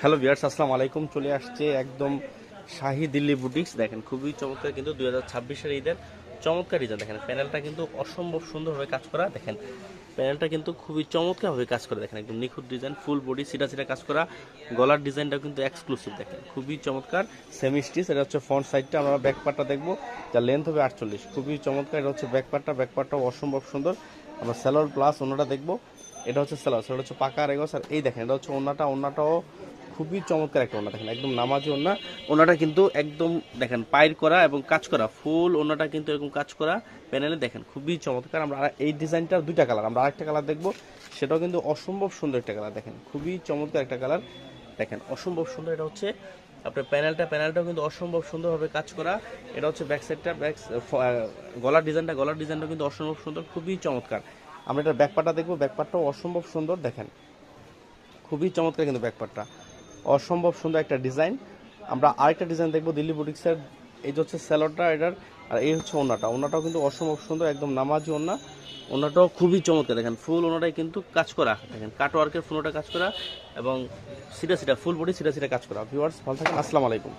Hello viewers আসসালামু আলাইকুম। চলে আসছে একদম শাহি দিল্লি বুটিক্স। দেখেন, খুবই চমৎকার কিন্তু দুই হাজার ছাব্বিশের ঈদের চমৎকার ডিজাইন দেখেন প্যানেলটা কিন্তু অসম্ভব সুন্দরভাবে কাজ করা। দেখেন প্যানেলটা কিন্তু খুবই চমৎকারভাবে কাজ করে। দেখেন, একদম নিখুঁত ডিজাইন ফুল বডি সিটা সিটা কাজ করা। গলার ডিজাইনটা কিন্তু এক্সক্লুসিভ দেখেন, খুবই চমৎকার। সেমি স্টিচ এটা হচ্ছে ফ্রন্ট সাইডটা আমরা ব্যাক পার্টটা দেখব। যার লেন্থ হবে আটচল্লিশ। খুবই চমৎকার, এটা হচ্ছে ব্যাক পার্টটা ব্যাক পার্টটাও অসম্ভব সুন্দর। আমরা স্যালোর প্লাস অন্যটা দেখব। এটা হচ্ছে স্যালোর সেটা হচ্ছে পাকা রেগস আর এই দেখেন, এটা হচ্ছে ওনাটা ওনাটাও খুবই চমৎকার একটা ওনা দেখেন, একদম নামাজি ওনা ওনাটা কিন্তু একদম দেখেন, পায়ের করা এবং কাজ করা, ফুল ওনাটা কিন্তু এরকম কাজ করা প্যানেলে দেখেন, খুবই চমৎকার। আমরা এই ডিজাইনটার দুইটা কালার, আমরা আরেকটা কালার দেখব, সেটাও কিন্তু অসম্ভব সুন্দর একটা কালার দেখেন, খুবই চমৎকার একটা কালার দেখেন, অসম্ভব সুন্দর। এটা হচ্ছে আপনার প্যানেলটা, প্যানেলটাও কিন্তু অসম্ভব সুন্দরভাবে কাজ করা। এটা হচ্ছে ব্যাক সাইডটা, ব্যাক গলার ডিজাইনটা গলার ডিজাইনটা কিন্তু অসম্ভব সুন্দর, খুবই চমৎকার। আমরা এটা ব্যাকপারটা দেখব ব্যাকপারটাও অসম্ভব সুন্দর, দেখেন, খুবই চমৎকার কিন্তু ব্যাকপারটা অসম্ভব সুন্দর একটা ডিজাইন। আমরা আরেকটা ডিজাইন দেখব দিল্লি বুটিক্সের। এই যে হচ্ছে স্যালোডটা, এটার, আর এই হচ্ছে ওনাটা। ওনাটাও কিন্তু অসম্ভব সুন্দর, একদম নামাজি ওনা ওনাটাও খুবই চমৎকার, দেখেন, ফুল ওনাটাই কিন্তু কাজ করা। দেখেন কাটওয়ার্কের ফুল ওটা কাজ করা এবং সিটা সিটা ফুল বডি সিটা সিটা কাজ করা। ভিউয়ার্স ভালো থাকেন, আসসালামু আলাইকুম।